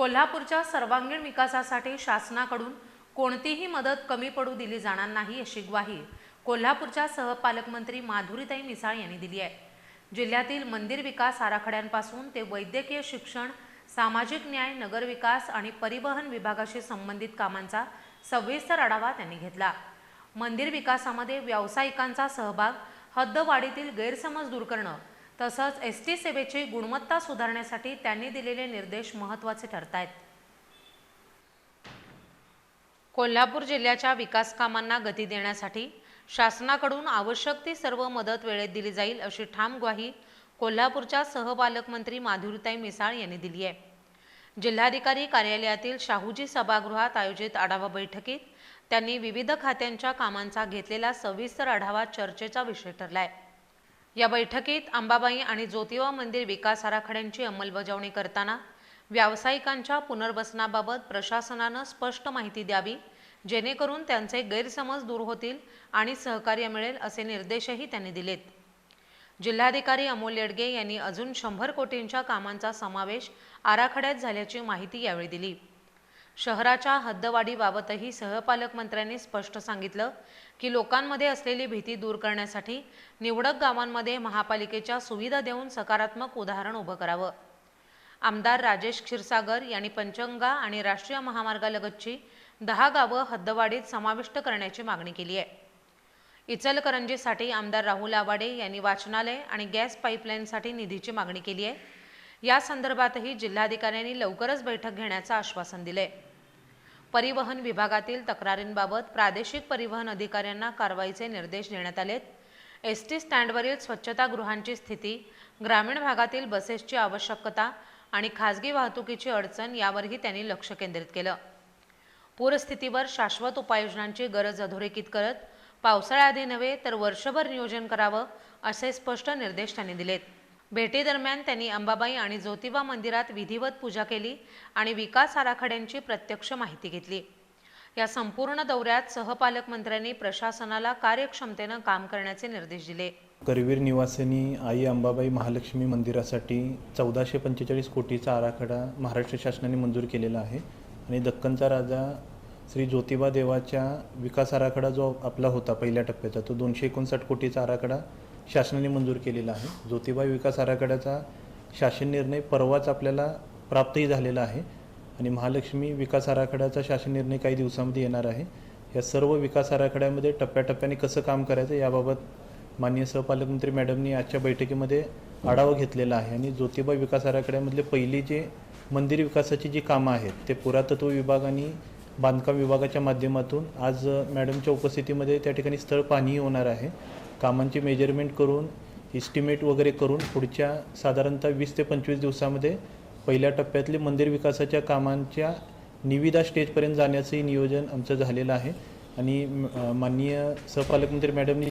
कोल्हापूरच्या सर्वांगीण विकासासाठी शासनाकडून कोणतीही मदत कमी पडू दिली जाणार नाही अशी ग्वाही कोल्हापूरच्या सहपालकमंत्री माधुरीताई मिसाळ यांनी दिली आहे. जिल्ह्यातील मंदिर विकास आराखड्यांपासून ते वैद्यकीय शिक्षण सामाजिक न्याय नगरविकास आणि परिवहन विभागाशी संबंधित कामांचा सविस्तर आढावा त्यांनी घेतला. मंदिर विकासामध्ये व्यावसायिकांचा सहभाग हद्दवाढीतील गैरसमज दूर करणं तसंच एस टी सेवेची गुणवत्ता सुधारण्यासाठी त्यांनी दिलेले निर्देश महत्त्वाचे ठरत आहेत कोल्हापूर जिल्ह्याच्या विकासकामांना गती देण्यासाठी शासनाकडून आवश्यक ती सर्व मदत वेळेत दिली जाईल अशी ठाम ग्वाही कोल्हापूरच्या सहपालकमंत्री माधुरीताई मिसाळ यांनी दिली आहे. जिल्हाधिकारी कार्यालयातील शाहूजी सभागृहात आयोजित आढावा बैठकीत त्यांनी विविध खात्यांच्या कामांचा घेतलेला सविस्तर आढावा चर्चेचा विषय ठरला आहे या बैठकीत अंबाबाई आणि ज्योतिबा मंदिर विकास आराखड्यांची अंमलबजावणी करताना व्यावसायिकांच्या पुनर्वसनाबाबत प्रशासनानं स्पष्ट माहिती द्यावी जेणेकरून त्यांचे गैरसमज दूर होतील आणि सहकार्य मिळेल असे निर्देशही त्यांनी दिलेत. जिल्हाधिकारी अमोल येडगे यांनी अजून शंभर कोटींच्या कामांचा समावेश आराखड्यात झाल्याची माहिती यावेळी दिली. शहराच्या हद्दवाढीबाबतही सहपालकमंत्र्यांनी स्पष्ट सांगितलं की लोकांमध्ये असलेली भीती दूर करण्यासाठी निवडक गावांमध्ये महापालिकेच्या सुविधा देऊन सकारात्मक उदाहरण उभं करावं. आमदार राजेश क्षीरसागर यांनी पंचगंगा आणि राष्ट्रीय महामार्गालगतची दहा गावं हद्दवाढीत समाविष्ट करण्याची मागणी केली आहे. इचलकरंजीसाठी आमदार राहुल आवाडे यांनी वाचनालय आणि गॅस पाईपलाईनसाठी निधीची मागणी केली आहे. या संदर्भातही जिल्हाधिकाऱ्यांनी लवकरच बैठक घेण्याचं आश्वासन दिले परिवहन विभागातील तक्रारींबाबत प्रादेशिक परिवहन अधिकाऱ्यांना कारवाईचे निर्देश देण्यात आलेत. एस टी स्टँडवरील स्वच्छतागृहांची स्थिती ग्रामीण भागातील बसेसची आवश्यकता आणि खाजगी वाहतुकीची अडचण यावरही त्यांनी लक्ष केंद्रित केलं. पूरस्थितीवर शाश्वत उपाययोजनांची गरज अधोरेखित करत पावसाळ्याआधी नव्हे तर वर्षभर नियोजन करावं असे स्पष्ट निर्देश त्यांनी दिलेत. भेटीदरम्यान त्यांनी अंबाबाई आणि ज्योतिबा मंदिरात विधिवत पूजा केली आणि विकास आराखड्यांची प्रत्यक्ष माहिती घेतली. या संपूर्ण दौऱ्यात सहपालकमंत्र्यांनी प्रशासनाला कार्यक्षमतेनं काम करण्याचे निर्देश दिले. करवीर निवासिनी आई अंबाबाई महालक्ष्मी मंदिरासाठी चौदाशे पंचेचाळीस कोटीचा आराखडा महाराष्ट्र शासनाने मंजूर केलेला आहे आणि दक्कनचा राजा श्री ज्योतिबा देवाच्या विकास आराखडा जो आपला होता पहिल्या टप्प्याचा तो दोनशे एकोणसाठ कोटीचा आराखडा शासनाने मंजूर केलेला आहे. ज्योतिबा विकास आराखड्याचा शासन निर्णय परवाच आपल्याला प्राप्तही झालेला आहे. आणि महालक्ष्मी विकास आराखड्याचा शासन निर्णय काही दिवसामध्ये येणार आहे. या सर्व विकास आराखड्यामध्ये टप्प्याटप्प्याने कसं काम करायचं याबाबत माननीय सहपालकमंत्री मॅडमनी आजच्या बैठकीमध्ये आढावा घेतलेला आहे. आणि ज्योतिबा विकास आराखड्यामधले पहिली जे मंदिर विकासाची जी कामं आहेत ते पुरातत्व विभाग आणि बांधकाम विभागाच्या माध्यमातून आज मॅडमच्या उपस्थितीमध्ये त्या ठिकाणी स्थळ पाहणी होणार आहे. कामांची मेजरमेंट करून इस्टिमेट वगैरे करून पुढच्या साधारणतः वीस ते पंचवीस दिवसामध्ये पहिल्या टप्प्यातले मंदिर विकासाच्या कामांच्या निविदा स्टेजपर्यंत जाण्याचंही नियोजन आमचं झालेलं आहे. आणि माननीय सहपालकमंत्री मॅडमनी